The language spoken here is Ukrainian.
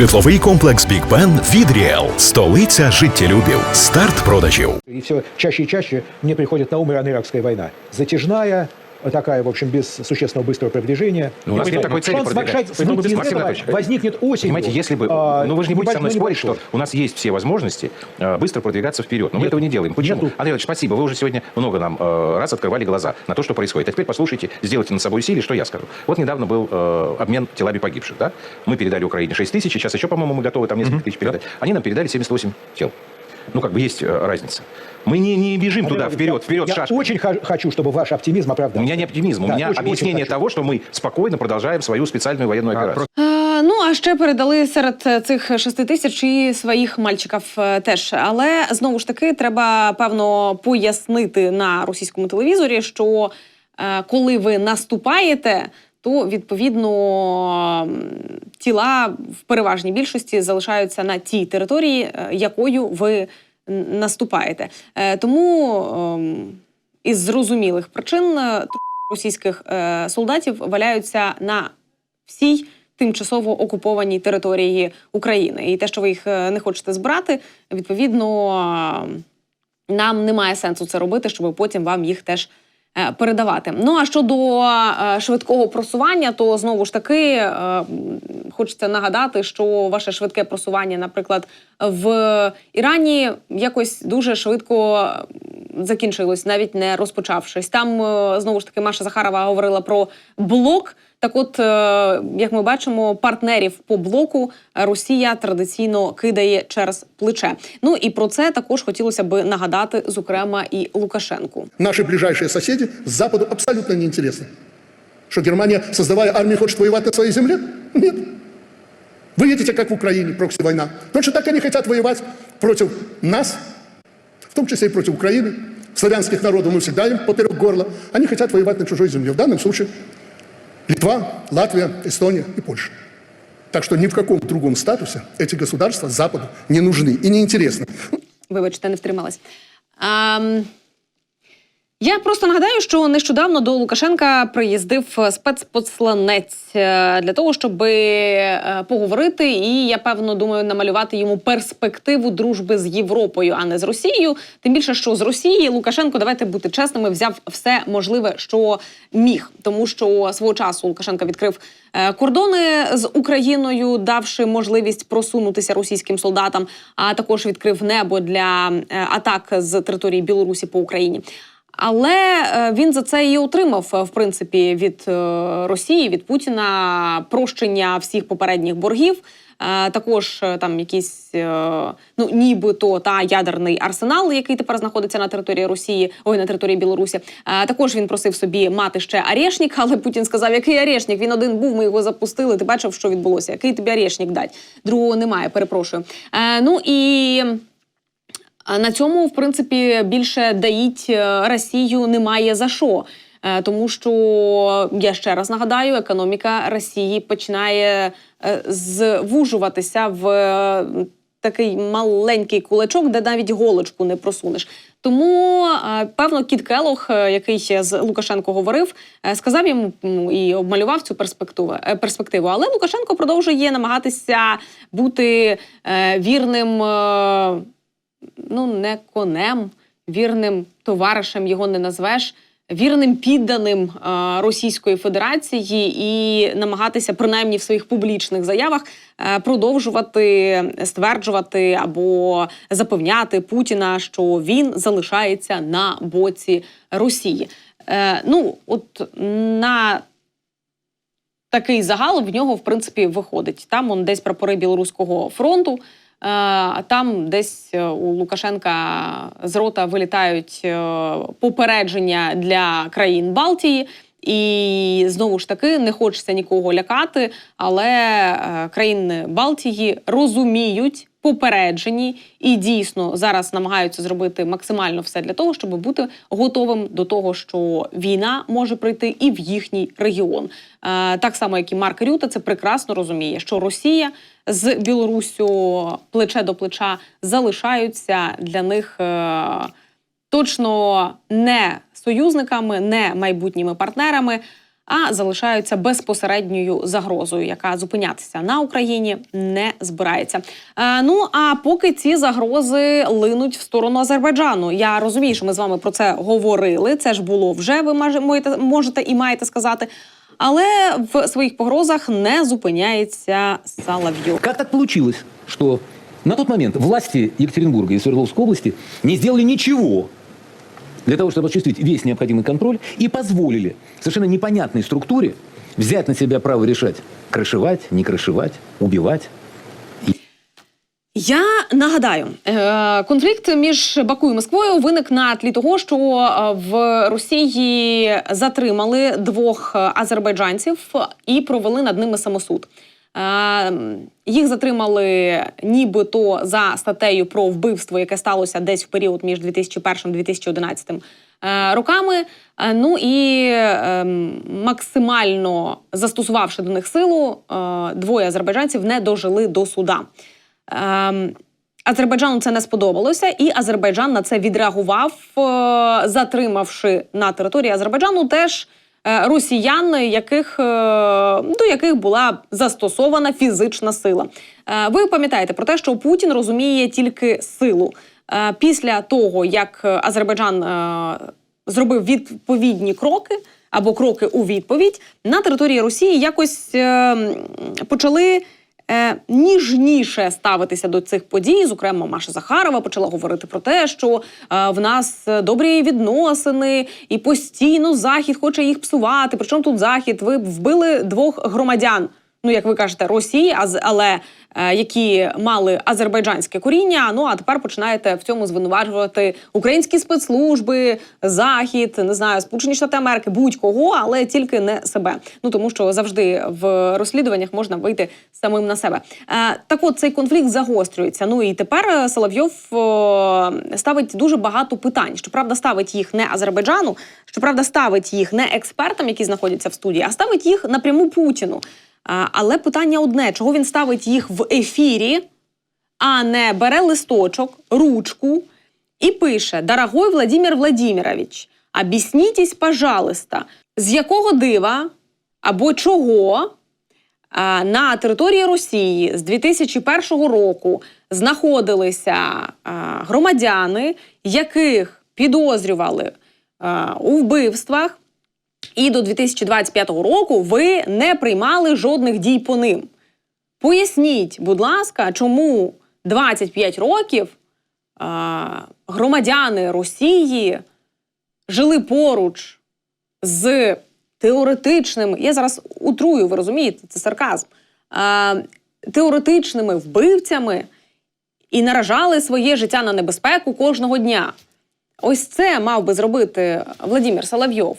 Житловий комплекс Бік Бен від Ріел. Столиця життєлюбів. Старт продажів. І все чаще і чаще мені приходить на ум Іранно-Іракська війна. Затяжная, такая, в общем, без существенного быстрого продвижения. Ну, у нас И нет такой цели шанс продвигать. этого Анатольевич, возникнет осенью. Понимаете, если бы... а, ну, вы же не будете со мной спорить, что у нас есть все возможности э, быстро продвигаться вперед. Но мы Нету. этого не делаем. Почему? Нету. Андрей Ильич, спасибо. Вы уже сегодня много нам э, раз открывали глаза на то, что происходит. А теперь послушайте, сделайте над собой усилие, что я скажу. Вот недавно был э, обмен телами погибших. Да? Мы передали Украине 6 тысяч, сейчас еще, по-моему, мы готовы там несколько тысяч передать. Они нам передали 78 тел. Ну, как бы есть э, разница. Мы не, не бежим туда, Андрей вперед, Владимирович, вперед, Я шашкой. очень ха- хочу, чтобы ваш оптимизм У оправдался. меня не оптимизм, у Да, меня очень- очень объяснение хочу. того, что мы спокойно продолжаем свою специальную военную операцию. Е, Ну а ще передали серед е, цих шести тисяч і своїх мальчиків е, теж. Але знову ж таки треба певно пояснити на російському телевізорі, що е, коли ви наступаєте, то відповідно тіла в переважній більшості залишаються на тій території, е, якою ви наступаєте. Е, Тому ем, із зрозумілих причин е, російських солдатів валяються на всій тимчасово окупованій території України. І те, що ви їх не хочете збирати, відповідно е, нам немає сенсу це робити, щоб потім вам їх теж. Е, Передавати. Ну а щодо е, швидкого просування, то знову ж таки е, хочеться нагадати, що ваше швидке просування, наприклад, в Ірані якось дуже швидко закінчилось, навіть не розпочавшись. Там знову ж таки Маша Захарова говорила про блок. Так, от, е, як ми бачимо, партнерів по блоку Росія традиційно кидає через плече. Ну і про це також хотілося би нагадати, зокрема, і Лукашенку. Наши ближайшие соседи с Западу абсолютно неинтересны. Что Германия, создавая армию, хочет воевать на своей земле? Нет. Вы видите, как в Украине прокси-война. Точно так они хотят воевать против нас, в том числе и против Украины. Славянских народов мы всегда им поперек горла. Они хотят воевать на чужой земле. В данном случае Литва, Латвия, Эстония и Польша. Так что ни в каком другом статусе эти государства Западу не нужны и не интересны. Вибачте, не втрималась. Ам... Я просто нагадаю, що нещодавно до Лукашенка приїздив спецпосланець е, для того, щоб е, поговорити, і я певно думаю намалювати йому перспективу дружби з Європою, а не з Росією. Тим більше, що з Росії Лукашенко, давайте бути чесними, взяв все можливе, що міг, тому що свого часу Лукашенка відкрив е, кордони з Україною, давши можливість просунутися російським солдатам, а також відкрив небо для е, атак з території Білорусі по Україні. Але е, він за це і отримав е, в принципі від е, Росії, від Путіна прощення всіх попередніх боргів. Також там якийсь е, ну нібито та ядерний арсенал, який тепер знаходиться на території Росії, ой, на території Білорусі. Також він просив собі мати ще арешник, але Путін сказав, який арешник? Він один був, ми його запустили. Ти бачив, що відбулося? Який тобі арешник дать? Другого немає, перепрошую. Ну і. На цьому, в принципі, більше даїть е, Росію немає за що. Е, Тому що я ще раз нагадаю, економіка Росії починає е, звужуватися в такий маленький кулачок, де навіть голочку не просунеш. Тому певно кіт Келох, який з Лукашенко говорив, сказав йому і обмалював цю перспективу. перспективу. Але Лукашенко продовжує намагатися бути вірним. Ну, не конем, вірним товаришем його не назвеш, вірним підданим Російської Федерації і намагатися, принаймні в своїх публічних заявах, е, продовжувати стверджувати або запевняти Путіна, що він залишається на боці Росії. Е, ну, от на такий загал в нього в принципі виходить. Там он десь прапори білоруського фронту. Е, А там десь е, у Лукашенка з рота вилітають е, попередження для країн Балтії. І знову ж таки не хочеться нікого лякати, але е, країни Балтії розуміють попереджені і дійсно зараз намагаються зробити максимально все для того, щоб бути готовим до того, що війна може прийти і в їхній регіон. Е, Так само, як і Марк Рюта, це прекрасно розуміє, що Росія з Білоруссю плече до плеча залишаються для них. е, Точно не союзниками, не майбутніми партнерами. А залишаються безпосередньою загрозою, яка зупинятися на Україні не збирається. Е, ну а поки ці загрози линуть в сторону Азербайджану, я розумію, що ми з вами про це говорили. Це ж було вже. Ви можете, можете і маєте сказати. Але в своїх погрозах не зупиняється Соловйов. Как так получилось, что на тот момент власти Екатеринбурга и Свердловской области не сделали ничего для того, чтобы осуществить весь необходимый контроль и позволили совершенно непонятной структуре взять на себя право решать, крышевать, не крышевать, убивать. Я нагадаю, е, конфлікт між Баку і Москвою виник на тлі того, що е, в Росії затримали двох е, азербайджанців і провели над ними самосуд. Е, Їх затримали нібито за статтею про вбивство, яке сталося десь в період між 2001-2011 е, роками. Е, Ну і е, максимально застосувавши до них силу, е, двоє азербайджанців не дожили до суда. Ем, Азербайджану це не сподобалося, і Азербайджан на це відреагував, затримавши на території Азербайджану теж росіян, яких, е, до яких була застосована фізична сила. Е, Ви пам'ятаєте про те, що Путін розуміє тільки силу. Е, Після того, як Азербайджан е, зробив відповідні кроки або кроки у відповідь, на території Росії якось е, почали е, ніжніше ставитися до цих подій. Зокрема, Маша Захарова почала говорити про те, що е, в нас добрі відносини, і постійно захід хоче їх псувати. Причому тут захід? Ви вбили двох громадян. Ну, як ви кажете, Росії, але е, які мали азербайджанське коріння. Ну а тепер починаєте в цьому звинувачувати українські спецслужби, захід, не знаю, Сполучені Штати Америки, будь-кого, але тільки не себе. Ну тому що завжди в розслідуваннях можна вийти самим на себе. Е, так, от цей конфлікт загострюється. Ну і тепер е, Соловйов ставить дуже багато питань. Щоправда, ставить їх не Азербайджану, щоправда, ставить їх не експертам, які знаходяться в студії, а ставить їх напряму Путіну. Але питання одне: чого він ставить їх в ефірі, а не бере листочок, ручку і пише: Дорогой Владимир Владимирович, об'яснітесь, пожалуйста, з якого дива або чого на території Росії з 2001 року знаходилися громадяни, яких підозрювали у вбивствах. І до 2025 року ви не приймали жодних дій по ним. Поясніть, будь ласка, чому 25 років а, громадяни Росії жили поруч з теоретичними, я зараз утрую, ви розумієте, це сарказм, а, теоретичними вбивцями і наражали своє життя на небезпеку кожного дня. Ось це мав би зробити Владимир Соловйов.